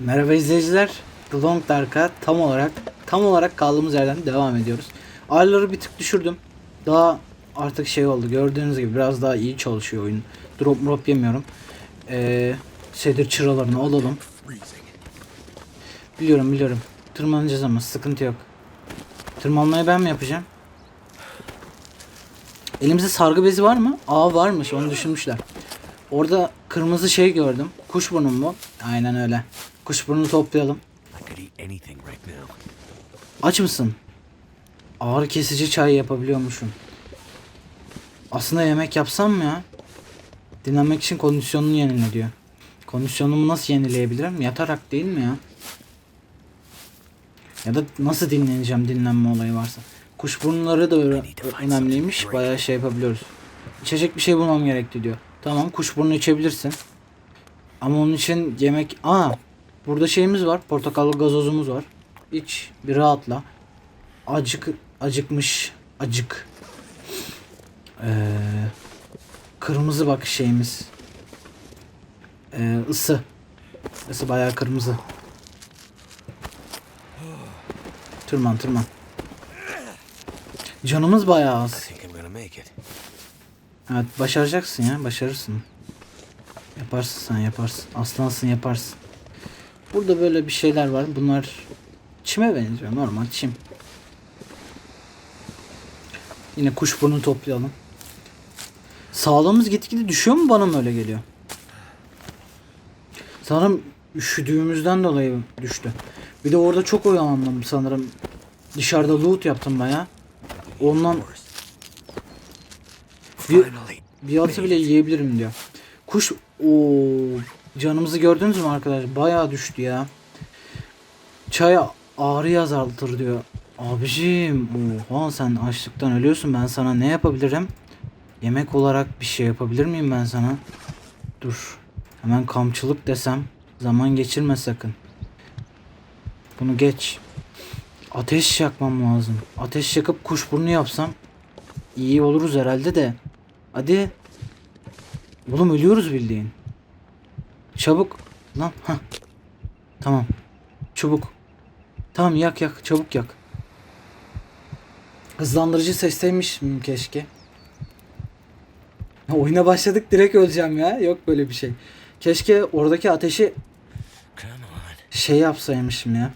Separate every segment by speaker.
Speaker 1: Merhaba izleyiciler. The Long Dark'a tam olarak tam olarak kaldığımız yerden devam ediyoruz. Ayarları bir tık düşürdüm. Daha artık şey oldu. Gördüğünüz gibi biraz daha iyi çalışıyor oyun. Drop drop yemiyorum. Ee, sedir çıralarını alalım. Biliyorum biliyorum. Tırmanacağız ama sıkıntı yok. Tırmanmayı ben mi yapacağım? Elimizde sargı bezi var mı? Aa varmış onu düşünmüşler. Orada kırmızı şey gördüm. Kuşburnu mu? Aynen öyle. Kuşburnu toplayalım. Aç mısın? Ağrı kesici çay yapabiliyormuşum. Aslında yemek yapsam mı ya? Dinlenmek için kondisyonunu yenile diyor. Kondisyonumu nasıl yenileyebilirim? Yatarak değil mi ya? Ya da nasıl dinleneceğim dinlenme olayı varsa. Kuşburnuları da önemliymiş. Bayağı şey yapabiliyoruz. İçecek bir şey bulmam gerekti diyor. Tamam kuşburnu içebilirsin. Ama onun için yemek... Aa burada şeyimiz var. Portakallı gazozumuz var. İç bir rahatla. Acık acıkmış acık. Ee, kırmızı bak şeyimiz. Ee, ısı. Isı bayağı kırmızı. Tırman tırman. Canımız bayağı az. Evet başaracaksın ya başarırsın. Yaparsın sen yaparsın. Aslansın yaparsın. Burada böyle bir şeyler var. Bunlar çime benziyor. Normal çim. Yine kuşburnu toplayalım. Sağlığımız gitgide düşüyor mu bana mı öyle geliyor? Sanırım üşüdüğümüzden dolayı düştü. Bir de orada çok oyalandım sanırım. Dışarıda loot yaptım baya. Ondan Bir- bir atı bile yiyebilirim diyor. Kuş o canımızı gördünüz mü arkadaşlar? Bayağı düştü ya. Çay ağrı azaltır diyor. Abicim oha sen açlıktan ölüyorsun. Ben sana ne yapabilirim? Yemek olarak bir şey yapabilir miyim ben sana? Dur. Hemen kamçılık desem. Zaman geçirme sakın. Bunu geç. Ateş yakmam lazım. Ateş yakıp kuşburnu yapsam iyi oluruz herhalde de. Hadi. Oğlum ölüyoruz bildiğin. Çabuk. Lan ha. Tamam. Çabuk. Tamam yak yak çabuk yak. Hızlandırıcı sesteymiş mi keşke. Oyuna başladık direkt öleceğim ya. Yok böyle bir şey. Keşke oradaki ateşi şey yapsaymışım ya.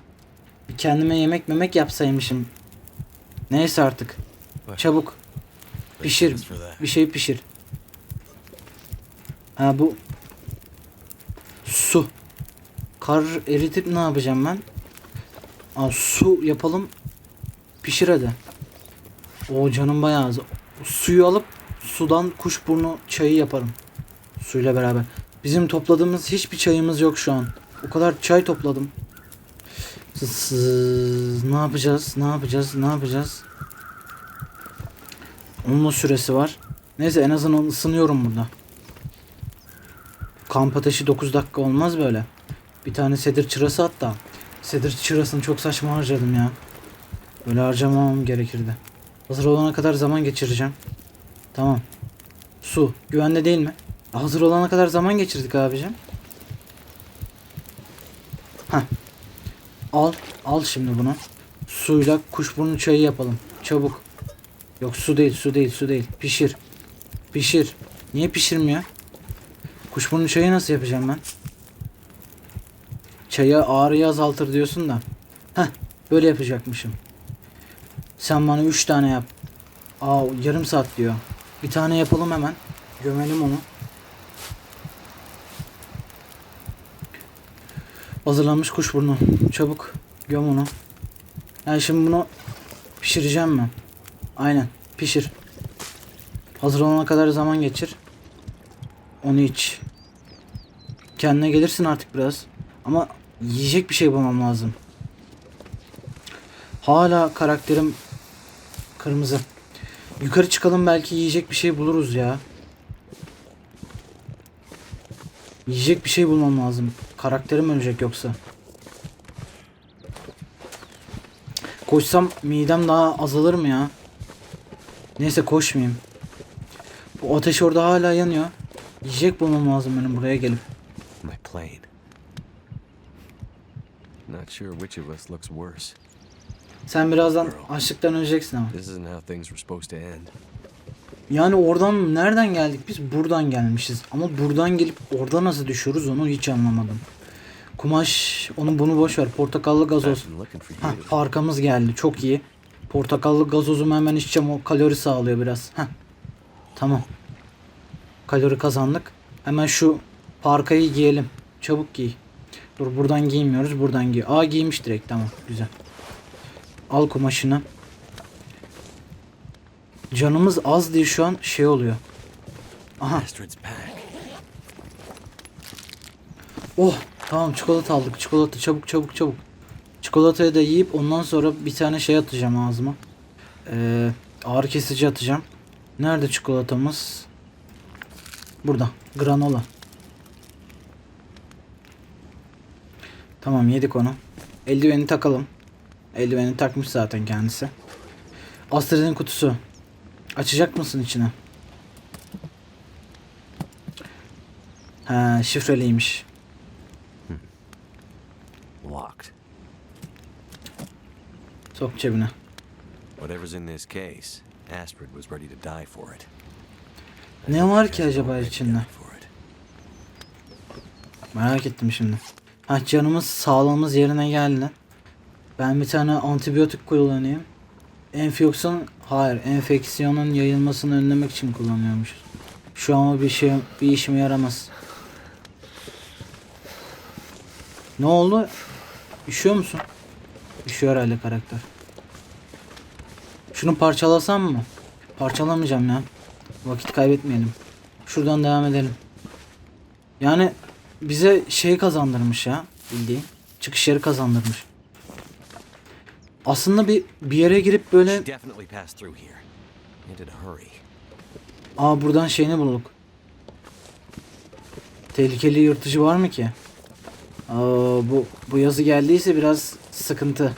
Speaker 1: Bir kendime yemek memek yapsaymışım. Neyse artık. Çabuk. Pişir. Bir şey pişir. Ha bu su. Kar eritip ne yapacağım ben? Aa, su yapalım. Pişir hadi. O canım bayağı az. Suyu alıp sudan kuşburnu çayı yaparım. Suyla beraber. Bizim topladığımız hiçbir çayımız yok şu an. O kadar çay topladım. Sız, ne yapacağız? Ne yapacağız? Ne yapacağız? Onun süresi var. Neyse en azından ısınıyorum burada. Kamp ateşi 9 dakika olmaz böyle. Bir tane sedir çırası hatta. Sedir çırasını çok saçma harcadım ya. Böyle harcamamam gerekirdi. Hazır olana kadar zaman geçireceğim. Tamam. Su. Güvende değil mi? Hazır olana kadar zaman geçirdik abicim. Heh. Al. Al şimdi bunu. Suyla kuşburnu çayı yapalım. Çabuk. Yok su değil su değil su değil. Pişir. Pişir. Niye pişirmiyor? Kuşburnu çayı nasıl yapacağım ben? Çayı ağrıyı azaltır diyorsun da. Heh böyle yapacakmışım. Sen bana 3 tane yap. Aa yarım saat diyor. Bir tane yapalım hemen. Gömelim onu. Hazırlanmış kuşburnu. Çabuk göm onu. Yani şimdi bunu pişireceğim mi? Aynen. Pişir. Hazır olana kadar zaman geçir. Onu iç. Kendine gelirsin artık biraz. Ama yiyecek bir şey bulmam lazım. Hala karakterim kırmızı. Yukarı çıkalım belki yiyecek bir şey buluruz ya. Yiyecek bir şey bulmam lazım. Karakterim ölecek yoksa. Koşsam midem daha azalır mı ya? Neyse koşmayayım. Bu ateş orada hala yanıyor. Yiyecek bulmam lazım benim buraya gelip.
Speaker 2: My plane. Not sure which of us looks worse.
Speaker 1: Sen birazdan açlıktan öleceksin ama.
Speaker 2: This isn't how things were supposed to end.
Speaker 1: Yani oradan nereden geldik biz? Buradan gelmişiz. Ama buradan gelip orada nasıl düşüyoruz onu hiç anlamadım. Kumaş onu bunu boş ver. Portakallı gazoz. Ha parkamız geldi. Çok iyi. Portakallı gazozumu hemen içeceğim. O kalori sağlıyor biraz. Heh. Tamam. Kalori kazandık. Hemen şu parkayı giyelim. Çabuk giy. Dur buradan giymiyoruz. Buradan giy. Aa giymiş direkt. Tamam. Güzel. Al kumaşını. Canımız az diye şu an şey oluyor. Aha. Oh tamam çikolata aldık. Çikolata çabuk çabuk çabuk. Çikolatayı da yiyip ondan sonra bir tane şey atacağım ağzıma. Ee, ağrı kesici atacağım. Nerede çikolatamız? Burada. Granola. Tamam yedik onu. Eldiveni takalım. Eldiveni takmış zaten kendisi. Astrid'in kutusu. Açacak mısın içine? Ha şifreliymiş.
Speaker 2: Locked.
Speaker 1: Sok cebine.
Speaker 2: Whatever's in this case, Astrid was ready to die for it.
Speaker 1: Ne var ki acaba içinde? Merak ettim şimdi. Ha canımız sağlığımız yerine geldi. Ben bir tane antibiyotik kullanayım. Enfeksiyon hayır enfeksiyonun yayılmasını önlemek için kullanıyormuş. Şu an bir şey bir işime yaramaz. Ne oldu? Üşüyor musun? Üşüyor herhalde karakter. Şunu parçalasam mı? Parçalamayacağım ya. Vakit kaybetmeyelim. Şuradan devam edelim. Yani bize şey kazandırmış ya bildiğin. Çıkış yeri kazandırmış. Aslında bir bir yere girip böyle aa buradan şeyini bulduk. Tehlikeli yırtıcı var mı ki? Aa, bu bu yazı geldiyse biraz sıkıntı.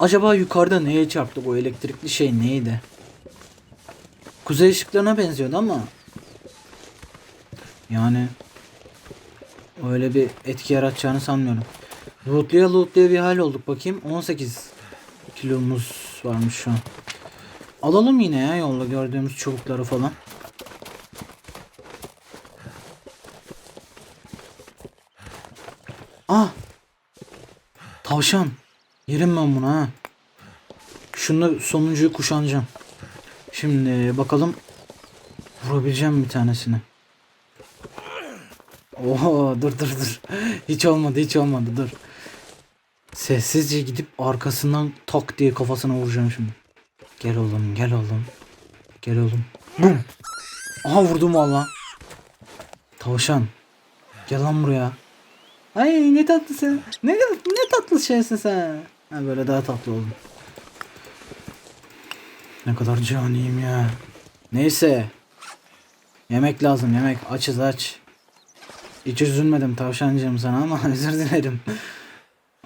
Speaker 1: Acaba yukarıda neye çarptık o elektrikli şey neydi? Kuzey ışıklarına benziyordu ama yani öyle bir etki yaratacağını sanmıyorum. Lootluya lootluya bir hal olduk bakayım. 18 kilomuz varmış şu an. Alalım yine ya yolda gördüğümüz çubukları falan. Ah! Tavşan. Yerim ben bunu ha. Şunu sonuncuyu kuşanacağım. Şimdi bakalım vurabileceğim bir tanesini. Oo dur dur dur. Hiç olmadı hiç olmadı dur. Sessizce gidip arkasından tak diye kafasına vuracağım şimdi. Gel oğlum gel oğlum. Gel oğlum. Bum. Aha vurdum valla. Tavşan. Gel lan buraya. Ay ne tatlısın. Ne, ne tatlı şeysin sen. Ha böyle daha tatlı oldum. Ne kadar caniyim ya. Neyse. Yemek lazım yemek. Açız aç. Hiç üzülmedim tavşancığım sana ama özür dilerim.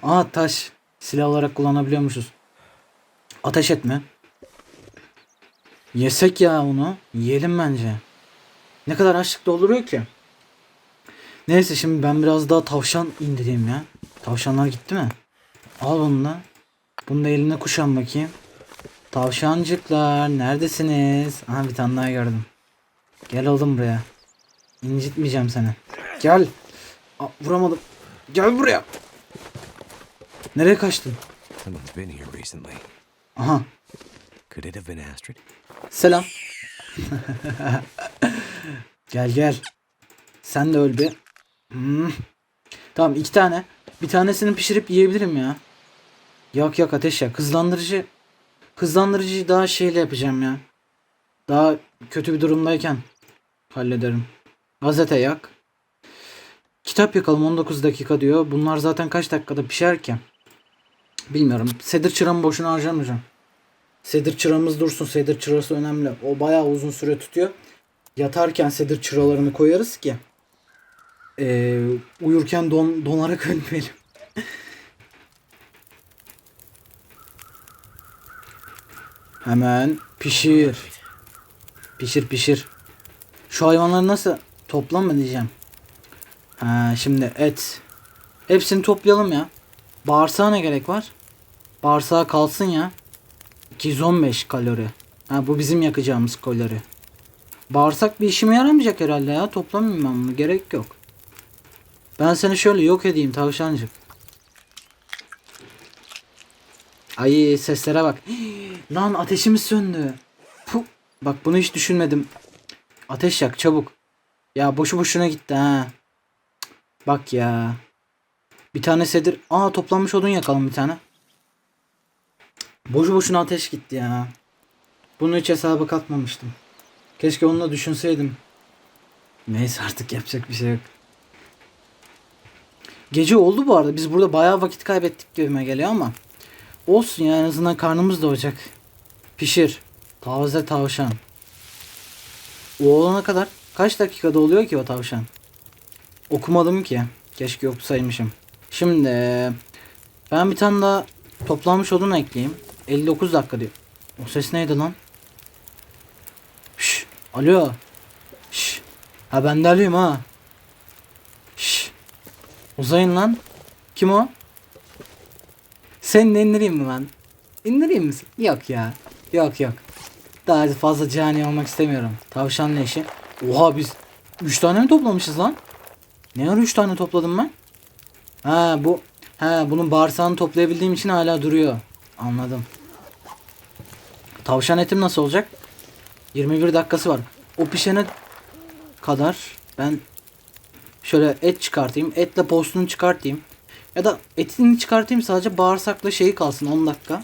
Speaker 1: Aa taş. Silah olarak kullanabiliyormuşuz. Ateş etme. Yesek ya onu. Yiyelim bence. Ne kadar açlık dolduruyor ki? Neyse şimdi ben biraz daha tavşan indireyim ya. Tavşanlar gitti mi? Al bunu da. Bunu da eline kuşan bakayım. Tavşancıklar neredesiniz? Aha bir tane daha gördüm. Gel oğlum buraya. İncitmeyeceğim seni. Gel. Aa, vuramadım. Gel buraya. Nereye kaçtın?
Speaker 2: Someone's been here recently.
Speaker 1: Aha.
Speaker 2: Could it have been Astrid?
Speaker 1: Selam. gel gel. Sen de öl bir. Hmm. Tamam iki tane. Bir tanesini pişirip yiyebilirim ya. Yak yak ateş yak. Hızlandırıcı. Hızlandırıcıyı daha şeyle yapacağım ya. Daha kötü bir durumdayken hallederim. Gazete yak. Kitap yakalım 19 dakika diyor. Bunlar zaten kaç dakikada pişer ki? Bilmiyorum. Sedir çıramı boşuna harcamayacağım. Sedir çıramız dursun. Sedir çırası önemli. O bayağı uzun süre tutuyor. Yatarken sedir çıralarını koyarız ki ee, uyurken don, donarak ölmeyelim. Hemen pişir. Pişir pişir. Şu hayvanları nasıl toplam mı diyeceğim. Ha, şimdi et. Hepsini toplayalım ya. Bağırsağa ne gerek var? Bağırsağa kalsın ya. 215 kalori. Ha bu bizim yakacağımız kalori. Bağırsak bir işime yaramayacak herhalde ya. Toplamayayım ben bunu. Gerek yok. Ben seni şöyle yok edeyim tavşancık. Ay seslere bak. Lan ateşimiz söndü. Puh. Bak bunu hiç düşünmedim. Ateş yak çabuk. Ya boşu boşuna gitti ha. Bak ya. Bir tane sedir. Aa toplanmış odun yakalım bir tane. Boşu boşuna ateş gitti ya. Bunu hiç hesaba katmamıştım. Keşke onu da düşünseydim. Neyse artık yapacak bir şey yok. Gece oldu bu arada. Biz burada bayağı vakit kaybettik gibime geliyor ama. Olsun ya en azından karnımız doyacak. Pişir. Taze tavşan. O olana kadar kaç dakikada oluyor ki o tavşan? Okumadım ki. Keşke okusaymışım. Şimdi ben bir tane daha toplanmış odun ekleyeyim. 59 dakika diyor. O ses neydi lan? Şş, alo. Şş. Ha ben de alayım ha. Şş. Uzayın lan. Kim o? Senin de indireyim mi ben? İndireyim mi? Yok ya. Yok yok. Daha fazla cani olmak istemiyorum. Tavşan leşi. Oha biz 3 tane mi toplamışız lan? Ne ara 3 tane topladım ben? Ha bu ha bunun bağırsağını toplayabildiğim için hala duruyor. Anladım. Tavşan etim nasıl olacak? 21 dakikası var. O pişene kadar ben şöyle et çıkartayım. Etle postunu çıkartayım. Ya da etini çıkartayım sadece bağırsakla şeyi kalsın 10 dakika.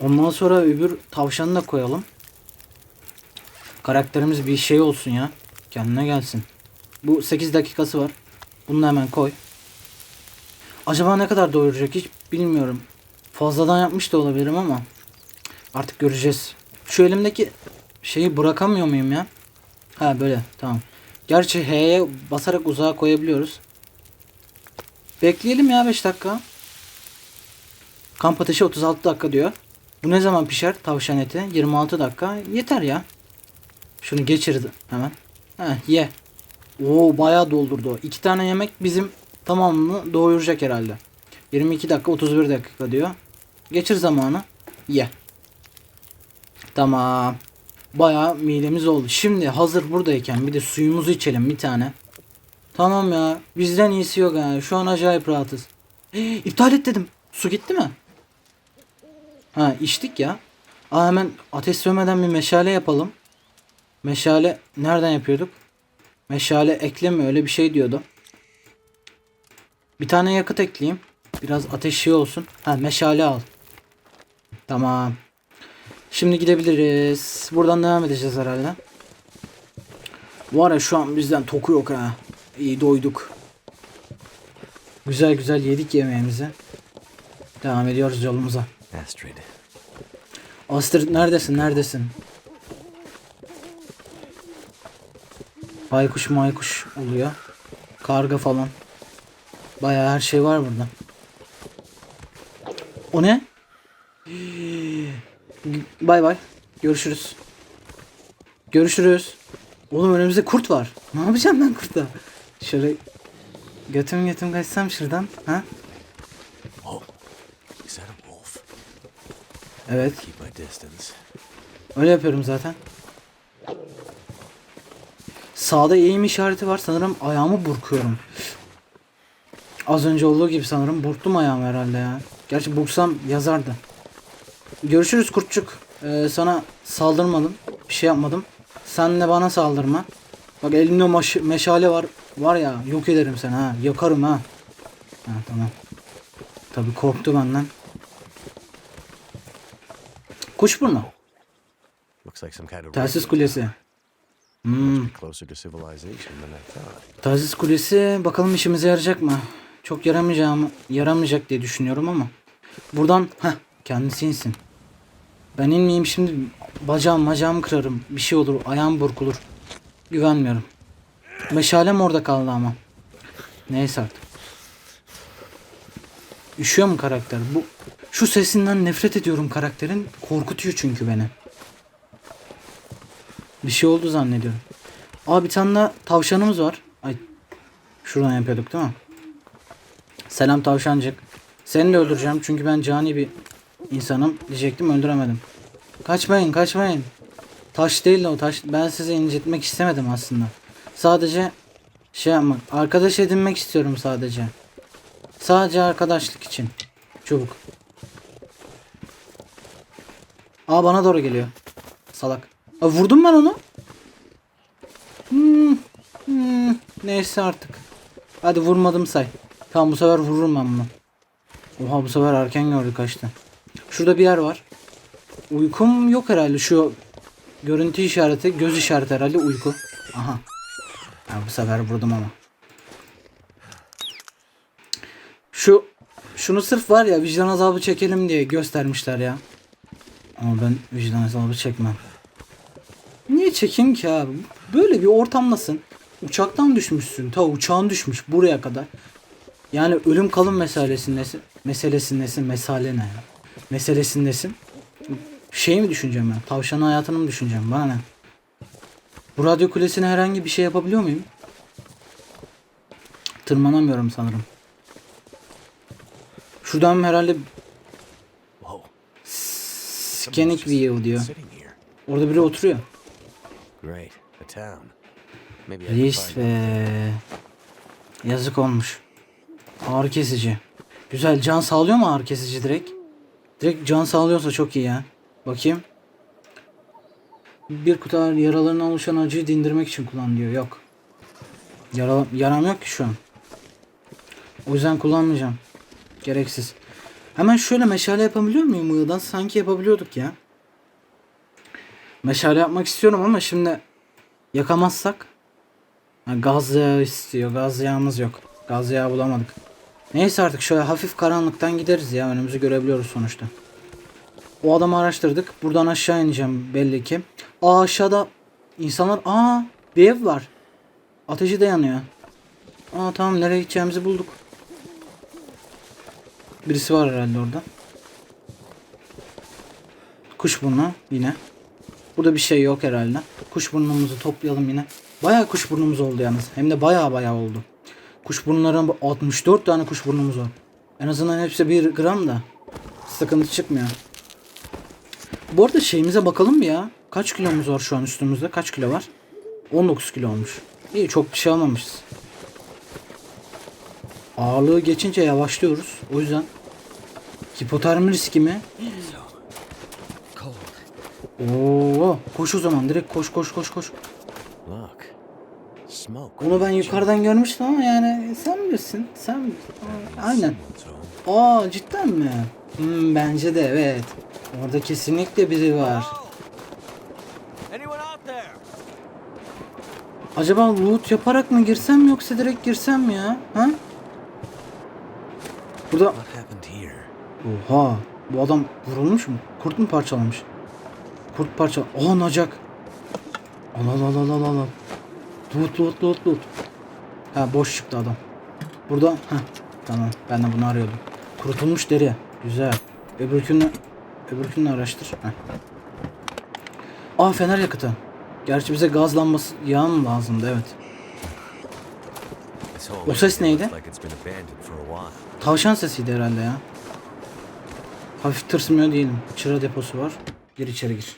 Speaker 1: Ondan sonra öbür tavşanı da koyalım. Karakterimiz bir şey olsun ya. Kendine gelsin. Bu 8 dakikası var. Bunu da hemen koy. Acaba ne kadar doyuracak hiç bilmiyorum. Fazladan yapmış da olabilirim ama artık göreceğiz. Şu elimdeki şeyi bırakamıyor muyum ya? Ha böyle tamam. Gerçi H'ye basarak uzağa koyabiliyoruz. Bekleyelim ya 5 dakika. Kamp ateşi 36 dakika diyor. Bu ne zaman pişer tavşan eti? 26 dakika. Yeter ya. Şunu geçirdi hemen. Heh, ye. Oo bayağı doldurdu. İki tane yemek bizim tamamını doyuracak herhalde. 22 dakika 31 dakika diyor. Geçir zamanı. Ye. Tamam. Bayağı midemiz oldu. Şimdi hazır buradayken bir de suyumuzu içelim bir tane. Tamam ya. Bizden iyisi yok ha. Şu an acayip rahatız. İptal et dedim. Su gitti mi? Ha içtik ya. Aa hemen ateş sönmeden bir meşale yapalım. Meşale nereden yapıyorduk? Meşale ekleme öyle bir şey diyordu. Bir tane yakıt ekleyeyim. Biraz ateş şey olsun. Ha meşale al. Tamam. Şimdi gidebiliriz. Buradan devam edeceğiz herhalde. Var ya şu an bizden toku yok ha. İyi doyduk. Güzel güzel yedik yemeğimizi. Devam ediyoruz yolumuza.
Speaker 2: Astrid.
Speaker 1: Astrid neredesin neredesin? Baykuş maykuş oluyor. Karga falan. Bayağı her şey var burada. O ne? Bay bay. Görüşürüz. Görüşürüz. Oğlum önümüzde kurt var. Ne yapacağım ben kurtla? Şöyle götüm götüm kaçsam şuradan. Ha?
Speaker 2: Oh, is that a wolf?
Speaker 1: Evet.
Speaker 2: Keep my distance.
Speaker 1: Öyle yapıyorum zaten. Sağda eğim işareti var. Sanırım ayağımı burkuyorum. Az önce olduğu gibi sanırım burktum ayağımı herhalde ya. Gerçi burksam yazardı. Görüşürüz kurtçuk. Ee, sana saldırmadım. Bir şey yapmadım. Sen de bana saldırma. Bak elimde meşale var. Var ya yok ederim seni ha. Yakarım ha. Ha tamam. Tabi korktu benden.
Speaker 2: Some kind of
Speaker 1: Telsiz kulesi. Hmm. Telsiz kulesi bakalım işimize yarayacak mı? Çok yaramayacağım, yaramayacak diye düşünüyorum ama. Buradan ha kendisi insin. Ben inmeyeyim şimdi bacağım bacağımı kırarım. Bir şey olur ayağım burkulur. Güvenmiyorum. Meşalem orada kaldı ama. Neyse artık. Üşüyor mu karakter? Bu şu sesinden nefret ediyorum karakterin. Korkutuyor çünkü beni. Bir şey oldu zannediyorum. Aa bir tane daha tavşanımız var. Ay. Şuradan yapıyorduk değil mi? Selam tavşancık. Seni de öldüreceğim çünkü ben cani bir insanım diyecektim öldüremedim. Kaçmayın kaçmayın. Taş değil de o taş. Ben sizi incitmek istemedim aslında. Sadece şey yapmak. Arkadaş edinmek istiyorum sadece. Sadece arkadaşlık için. Çubuk. Aa bana doğru geliyor. Salak. Aa, vurdum ben onu. Hmm, hmm, neyse artık. Hadi vurmadım say. Tamam bu sefer vururum ben bunu. Oha bu sefer erken gördü kaçtı. Şurada bir yer var. Uykum yok herhalde şu görüntü işareti göz işareti herhalde uyku. Aha. Ha, bu sefer vurdum ama. Şu şunu sırf var ya vicdan azabı çekelim diye göstermişler ya. Ama ben vicdan azabı çekmem. Niye çekeyim ki abi? Böyle bir ortamdasın. Uçaktan düşmüşsün. Ta uçağın düşmüş buraya kadar. Yani ölüm kalım meselesindesin. Meselesindesin. Mesale ne ya? Meselesindesin. Şey mi düşüneceğim ben? Tavşanın hayatını mı düşüneceğim? Bana ne? Bu radyo kulesine herhangi bir şey yapabiliyor muyum? Tırmanamıyorum sanırım. Şuradan herhalde scanning view diyor. Orada biri oturuyor.
Speaker 2: Great. A town.
Speaker 1: Reis be. Yazık olmuş. Ağrı kesici. Güzel can sağlıyor mu ağrı kesici direkt? Direkt can sağlıyorsa çok iyi ya. Bakayım. Bir kutu ağrı yaralarından oluşan acıyı dindirmek için kullan diyor. Yok. Yara, yaram yok ki şu an. O yüzden kullanmayacağım. Gereksiz. Hemen şöyle meşale yapabiliyor muyum Iğdan? Sanki yapabiliyorduk ya. Meşale yapmak istiyorum ama şimdi yakamazsak Ha, gaz yağı istiyor. Gaz yağımız yok. Gaz yağı bulamadık. Neyse artık şöyle hafif karanlıktan gideriz ya. Önümüzü görebiliyoruz sonuçta. O adamı araştırdık. Buradan aşağı ineceğim belli ki. Aa aşağıda insanlar... Aa bir ev var. Ateşi de yanıyor. Aa tamam nereye gideceğimizi bulduk. Birisi var herhalde orada. Kuşburnu yine. Burada bir şey yok herhalde. Kuşburnumuzu toplayalım yine. Bayağı kuşburnumuz oldu yalnız. Hem de bayağı bayağı oldu. Kuşburnların bu 64 tane kuşburnumuz var. En azından hepsi 1 gram da. Sıkıntı çıkmıyor. Bu arada şeyimize bakalım mı ya? Kaç kilomuz var şu an üstümüzde? Kaç kilo var? 19 kilo olmuş. İyi çok bir şey almamışız. Ağırlığı geçince yavaşlıyoruz. O yüzden hipotermi riski mi? Oo, koş o zaman direkt koş koş koş koş.
Speaker 2: Smoke.
Speaker 1: Onu ben yukarıdan görmüştüm ama yani sen bilirsin. Sen bilirsin. Aa, Aynen. Aa cidden mi? Hmm, bence de evet. Orada kesinlikle biri var. Acaba loot yaparak mı girsem yoksa direkt girsem ya? Ha? Burada? Oha bu adam vurulmuş mu? Kurt mu parçalamış? Kurt parça. Oha nacak. Al al al al al. Loot loot loot loot. Ha boş çıktı adam. Burada. Ha tamam ben de bunu arıyordum. Kurutulmuş deri. Güzel. Öbürkünü öbürkünü araştır. Heh. Aa fener yakıtı. Gerçi bize gaz lambası yağı mı lazımdı evet. O ses neydi? Tavşan sesiydi herhalde ya. Hafif tırsmıyor değilim. Çıra deposu var. Gir içeri gir.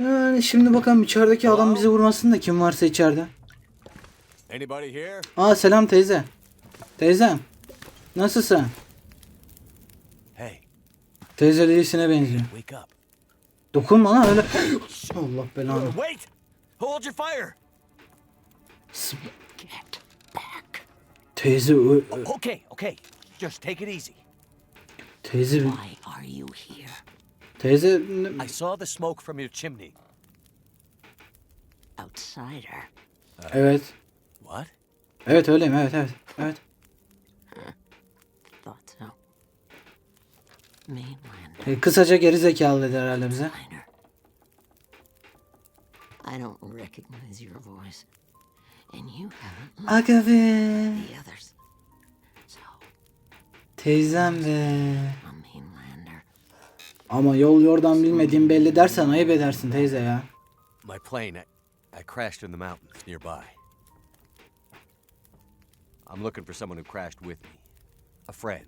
Speaker 1: Yani şimdi bakalım içerideki adam bizi vurmasın da kim varsa içeride. Aa selam teyze. Teyzem. Nasılsın?
Speaker 2: Hey,
Speaker 1: Teyze Lilisine benziyor. Dokunma lan öyle. Allah belanı.
Speaker 2: Wait! Hold your fire!
Speaker 1: Teyze ö-
Speaker 2: Okay, okay. Just take it easy.
Speaker 1: Teyze
Speaker 3: Why are you here?
Speaker 1: teyze
Speaker 2: I saw the smoke from your chimney.
Speaker 3: Outsider.
Speaker 1: evet.
Speaker 2: What?
Speaker 1: Evet öyleyim evet evet. Evet.
Speaker 3: Thought so. Mainland
Speaker 1: E, kısaca geri zekalı dedi herhalde bize.
Speaker 3: miner. I don't recognize your voice. And you haven't met
Speaker 1: Aga be.
Speaker 3: the others.
Speaker 1: Teyzem
Speaker 3: mainlander.
Speaker 1: Ama yol yordan bilmediğim belli dersen ayıp edersin teyze ya.
Speaker 2: My plane, I, crashed in the mountains nearby. I'm looking for someone who crashed with me. A friend.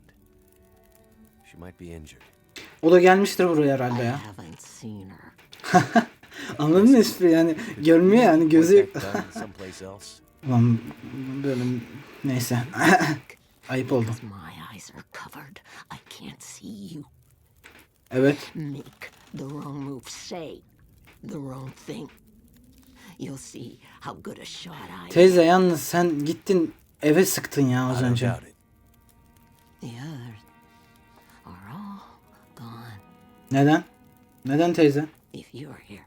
Speaker 2: She might be injured.
Speaker 1: O da gelmiştir buraya herhalde ya. Anladın mı espri yani görmüyor yani gözü? Ulan böyle neyse. Ayıp oldu.
Speaker 3: My eyes are covered. I can't see you.
Speaker 1: Evet.
Speaker 3: Make the wrong move. Say the wrong thing. You'll see how good a shot I am.
Speaker 1: Teyze yalnız sen gittin eve sıktın ya az önce.
Speaker 2: doubt it.
Speaker 3: The others are all gone.
Speaker 1: Neden? Neden teyze?
Speaker 3: If you're here,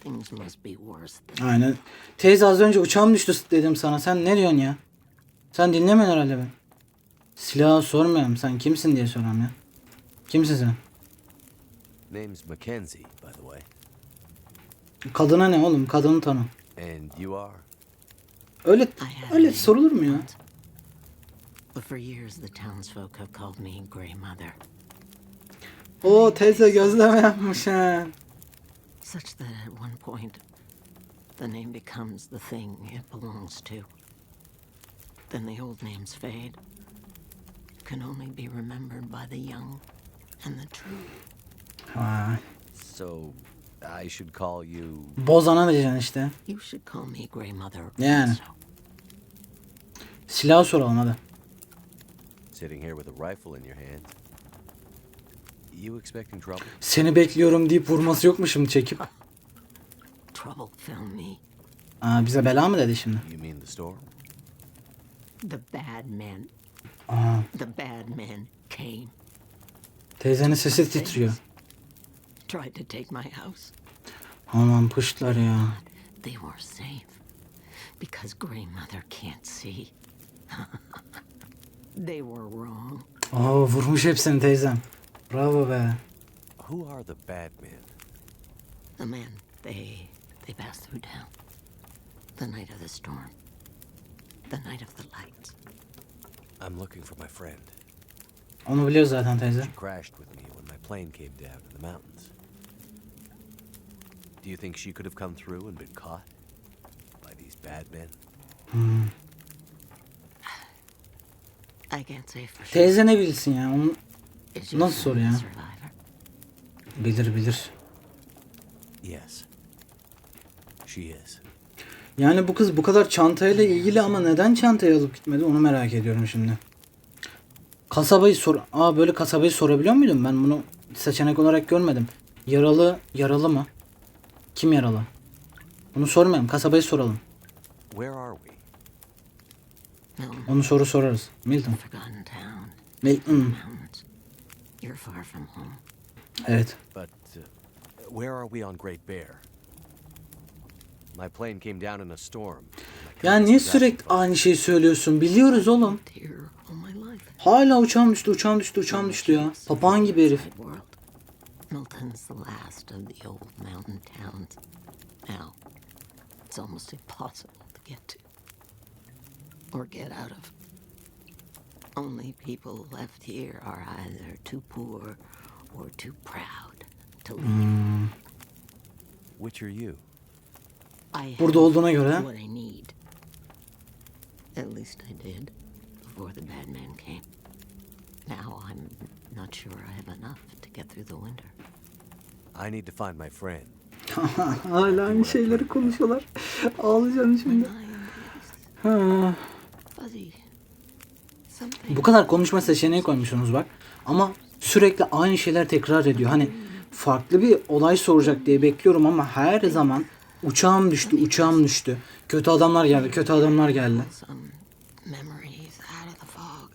Speaker 3: things must be worse than
Speaker 1: Aynen. Teyze az önce uçağım düştü dedim sana. Sen ne diyorsun ya? Sen dinlemiyorsun herhalde ben. Silahı sormuyorum. Sen kimsin diye soruyorum ya. Kimsin sen?
Speaker 2: Name's Mackenzie, by the way.
Speaker 1: Kadına ne oğlum? Kadını tanı.
Speaker 2: And you are?
Speaker 1: Öyle öyle sorulur mu ya?
Speaker 3: But for years, the townsfolk have called me Grey Mother,
Speaker 1: Oo teyze gözleme yapmış ha.
Speaker 3: such that at one point, the name becomes the thing it belongs to. Then the old names fade, can only be remembered by the young and the true.
Speaker 1: Vay.
Speaker 2: So, I should call you.
Speaker 1: Bozana diyeceksin işte.
Speaker 3: You should call me Grey Mother.
Speaker 1: Yani.
Speaker 3: also.
Speaker 1: Silahı soralım hadi.
Speaker 2: Sitting here with a rifle in your hand. You expecting trouble?
Speaker 1: Seni bekliyorum deyip vurması yok mu şimdi çekip?
Speaker 3: Trouble found me.
Speaker 1: Aa, bize bela mı dedi şimdi?
Speaker 2: You mean the storm?
Speaker 3: The bad men.
Speaker 1: Aa,
Speaker 3: The bad men came.
Speaker 1: teyzenin sesi titriyor.
Speaker 3: Tried to take my house.
Speaker 1: Aman pıştlar ya.
Speaker 3: They were safe. Because Grey Mother can't see. they were wrong.
Speaker 1: Oo vurmuş hepsini teyzem. Bravo be.
Speaker 2: Who are the bad men?
Speaker 3: The men, they they passed through town. The night of the storm. The night of the lights.
Speaker 2: I'm looking for my friend.
Speaker 1: Onu biliyoruz zaten teyze.
Speaker 2: She crashed with me when my plane came down in the mountains. Do you think she could have come through and been caught by these bad men?
Speaker 3: I can't say for sure.
Speaker 1: Teyze ne bilsin ya? Onu nasıl soru ya? bilir bilir.
Speaker 2: Yes. She is.
Speaker 1: Yani bu kız bu kadar çantayla ilgili ama neden çantayı alıp gitmedi onu merak ediyorum şimdi. Kasabayı sor... Aa böyle kasabayı sorabiliyor muydum? Ben bunu seçenek olarak görmedim. Yaralı, yaralı mı? Kim yaralı? Bunu sormayalım. Kasabayı soralım.
Speaker 2: Where are we?
Speaker 3: No,
Speaker 1: Onu soru sorarız. Milton. Milton.
Speaker 3: Mountains. You're far from home.
Speaker 1: Evet.
Speaker 2: But uh, where are we on Great Bear? My plane came down in a storm. My
Speaker 1: Ya niye sürekli aynı şeyi söylüyorsun? Biliyoruz oğlum.
Speaker 3: Here all my life.
Speaker 1: Hala uçağım düştü, uçağım düştü, uçağım düştü ya. Papağan gibi herif.
Speaker 3: Milton's the last of the old mountain towns. Now, it's almost impossible to get to or get out of. Only people left here are either too poor or too proud to leave.
Speaker 2: Which are you?
Speaker 3: I
Speaker 1: Burada
Speaker 3: have
Speaker 1: olduğuna göre.
Speaker 3: what I need. At least I did before the bad man came. Now I'm not sure I have enough to get through the winter.
Speaker 2: I need to find my friend.
Speaker 1: Hala aynı şeyleri konuşuyorlar. Ağlayacağım şimdi. Ha. Bu kadar konuşma seçeneği koymuşsunuz bak. Ama sürekli aynı şeyler tekrar ediyor. Hani farklı bir olay soracak diye bekliyorum ama her zaman uçağım düştü, uçağım düştü. Kötü adamlar geldi, kötü adamlar geldi.
Speaker 3: Some memories out of the fog.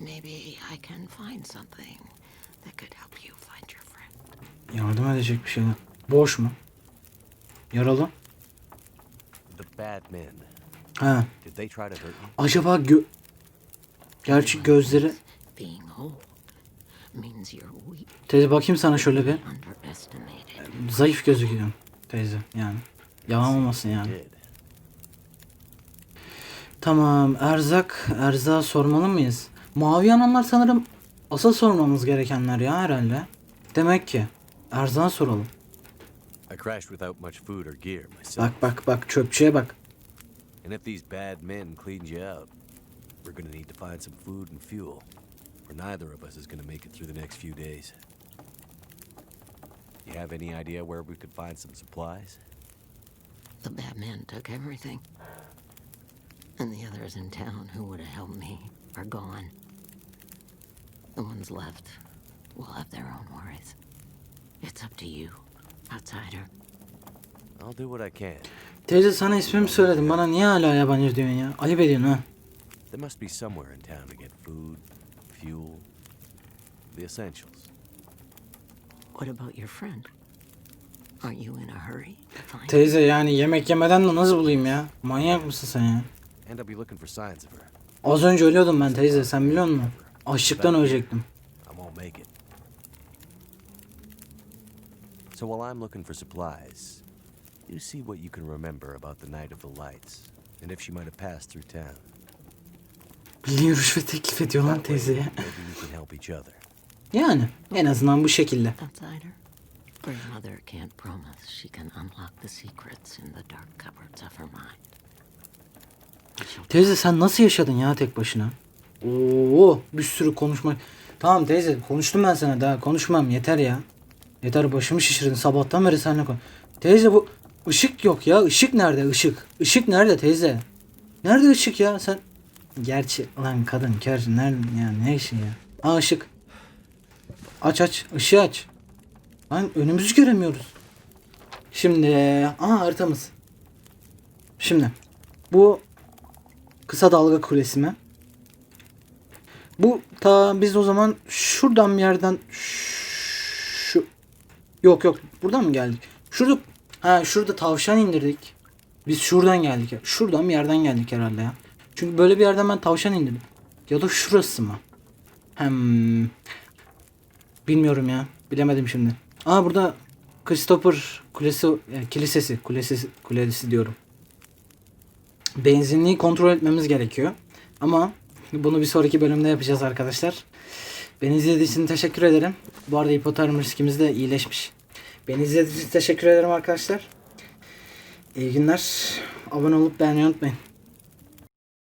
Speaker 3: Maybe I can find something that could help you find your friend.
Speaker 1: Yardım edecek bir şeyler. Boş mu? Yaralı? Ha.
Speaker 2: Did they try to hurt you?
Speaker 1: Acaba gö... Gerçi gözleri... Teyze bakayım sana şöyle bir. Zayıf gözüküyor teyze yani. Yalan olmasın yani. Tamam erzak, erzağı sormalı mıyız? Mavi yananlar sanırım asıl sormamız gerekenler ya herhalde. Demek ki erzağı soralım. Bak bak bak çöpçüye bak.
Speaker 2: And if these bad men cleaned you out, we're gonna need to find some food and fuel. Or neither of us is gonna make it through the next few days. You have any idea where we could find some supplies?
Speaker 3: The bad men took everything. And the others in town who would have helped me are gone. The ones left will have their own worries. It's up to you, outsider.
Speaker 2: I'll do what I can.
Speaker 1: Teyze sana ismimi söyledim. Bana niye hala yabancı diyorsun ya? Ayıp ediyorsun ha.
Speaker 2: There must be somewhere in town to get food, fuel, the essentials.
Speaker 3: What about your friend? Aren't you in a hurry?
Speaker 1: Teyze yani yemek yemeden de nasıl bulayım ya? Manyak mısın sen ya?
Speaker 2: And I'll be looking for signs of her.
Speaker 1: Az önce ölüyordum ben teyze sen biliyor musun? Açlıktan ölecektim.
Speaker 2: So while I'm looking for supplies, you see what you can remember about the night of the lights, and if she might have passed through town.
Speaker 1: Bildiğin rüşvet teklif ediyor lan teyzeye. Yani en azından bu şekilde.
Speaker 3: Outsider? Grandmother can't promise she can unlock the secrets in the dark cupboards of her mind. But she'll
Speaker 1: Teyze sen nasıl yaşadın ya tek başına? Oo bir sürü konuşma. Tamam teyze konuştum ben sana daha konuşmam yeter ya. Yeter başımı şişirdin sabahtan beri seninle kon. Teyze bu ışık yok ya ışık nerede ışık? Işık nerede teyze? Nerede ışık ya sen? Gerçi lan kadın kör nerede ya ne işi ya? Aa ışık. Aç aç ışığı aç. Lan önümüzü göremiyoruz. Şimdi aha haritamız. Şimdi bu kısa dalga kulesi mi? Bu ta biz o zaman şuradan bir yerden şu yok yok buradan mı geldik? Şurada ha şurada tavşan indirdik. Biz şuradan geldik. Şuradan bir yerden geldik herhalde ya. Çünkü böyle bir yerden ben tavşan indirdim. Ya da şurası mı? Hem bilmiyorum ya. Bilemedim şimdi. Aa burada Christopher Kulesi yani kilisesi, kulesi kulesi diyorum benzinliği kontrol etmemiz gerekiyor. Ama bunu bir sonraki bölümde yapacağız arkadaşlar. Beni izlediğiniz için teşekkür ederim. Bu arada hipotermi riskimiz de iyileşmiş. Beni izlediğiniz için teşekkür ederim arkadaşlar. İyi günler. Abone olup beğenmeyi unutmayın.